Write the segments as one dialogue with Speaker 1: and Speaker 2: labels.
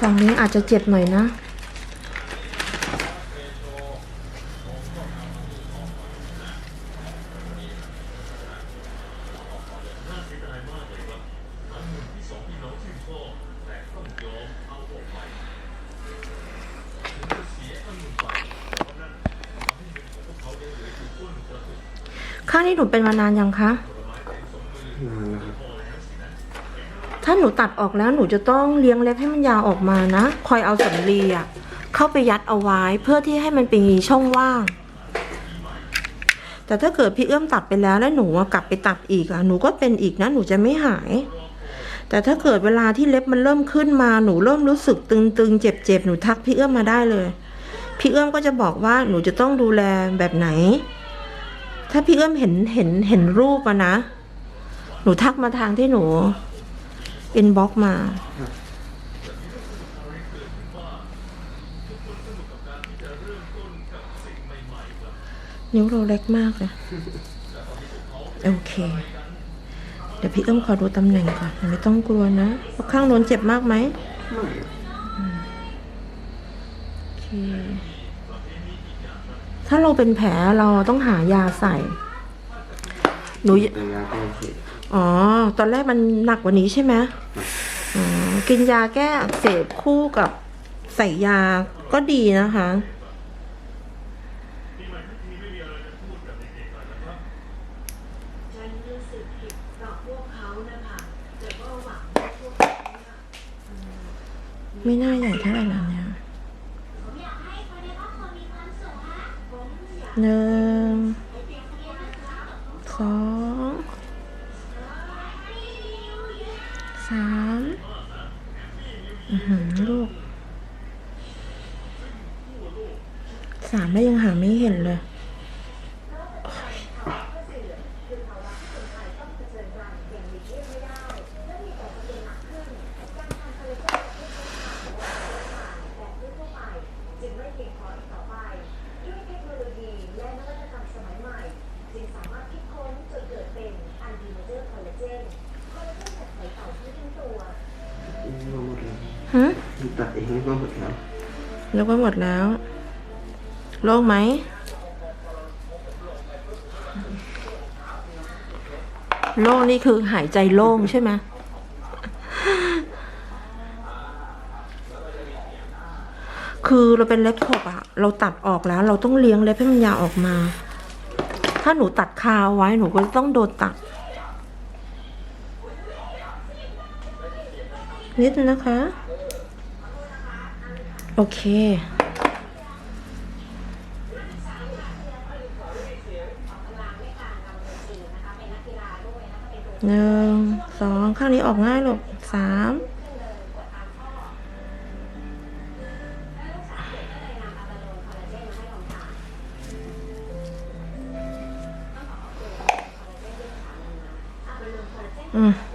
Speaker 1: ฝั่งนี้อาจจะเจ็บหน่อยนะข้างนี้หนูเป็นมานานยังคะ
Speaker 2: นาน
Speaker 1: ถ้าหนูตัดออกแล้วหนูจะต้องเลี้ยงเล็บให้มันยาวออกมานะ คอยเอาสำลีอะเข้าไปยัดเอาไว้เพื่อที่ให้มันเป็นช่องว่าง แต่ถ้าเกิดพี่เอื้อมตัดไปแล้วแล้วหนูกลับไปตัดอีกอะหนูก็เป็นอีกนะหนูจะไม่หาย แต่ถ้าเกิดเวลาที่เล็บมันเริ่มขึ้นมาหนูเริ่มรู้สึกตึงๆเจ็บๆหนูทักพี่เอื้อมมาได้เลย พี่เอื้อมก็จะบอกว่าหนูจะต้องดูแลแบบไหน ถ้าพี่เอื้อมเห็นเห็นเห็นรูปอะนะ หนูทักมาทางที่หนู อินบ็อกมานิ้วเราเล็กมากเลยโอเค เดี๋ยวพี่เอื้มขอดูตำแหน่งก่อนไม่ต้องกลัวนะวข้างโน้นเจ็บมากไหม
Speaker 2: ไม่
Speaker 1: โอเค ถ้าเราเป็นแผลเราต้องหายาใส่ หนู
Speaker 2: ยาแก้อักเสพ
Speaker 1: อ๋อ ตอนแรกมันหนักกว่านี้ใช่ไหมอ๋อ กินยาแก้อักเสบคู่กับใส่ยาก็ดีนะคะ
Speaker 3: ฉันรู้สึกผิดกับพวกเขานะคะแต่ก็หวังว่าพวกเขาเนี่ย
Speaker 1: ไม่น่าใหญ่เท่าไหร่แล้วเนี่ยหนึ่งสองสามอือหือลูกสามแล้วยังหาไม่เห็นเลย
Speaker 3: จึงไม่เพียงพออีกต่อไปด้วย เทคโนโลยีและนวัตกรรมสมัยใหม่จึงสามารถคิดค้นจนเกิดเป็นอันดีโมเจอร์คอลลาเจนคอลลาเจนจากไข่เต่าทั้งทั้งตัว
Speaker 2: นี่ก็หมดแล้ว
Speaker 1: ฮะ
Speaker 2: ตัดเองนี่ก็หมดแล้ว
Speaker 1: แล้วก็หมดแล้ว โล่งไหม โล่งนี่คือหายใจโล่งใช่ไหมคือเราเป็นเล็บขบอะเราตัดออกแล้ว เราต้องเลี้ยงเล็บให้มันยาวออกมา ถ้าหนูตัดคาไว้หนูก็ต้องโดนตัด นิดนะคะ โอเค หนึ่ง สอง ข้างนี้ออกง่ายหลูกสามอืม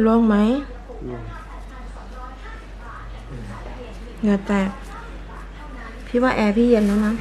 Speaker 1: โล่งไหม
Speaker 2: ลง
Speaker 1: เหงื่อแตก พี่ว่าแอร์พี่เย็นแล้วนะ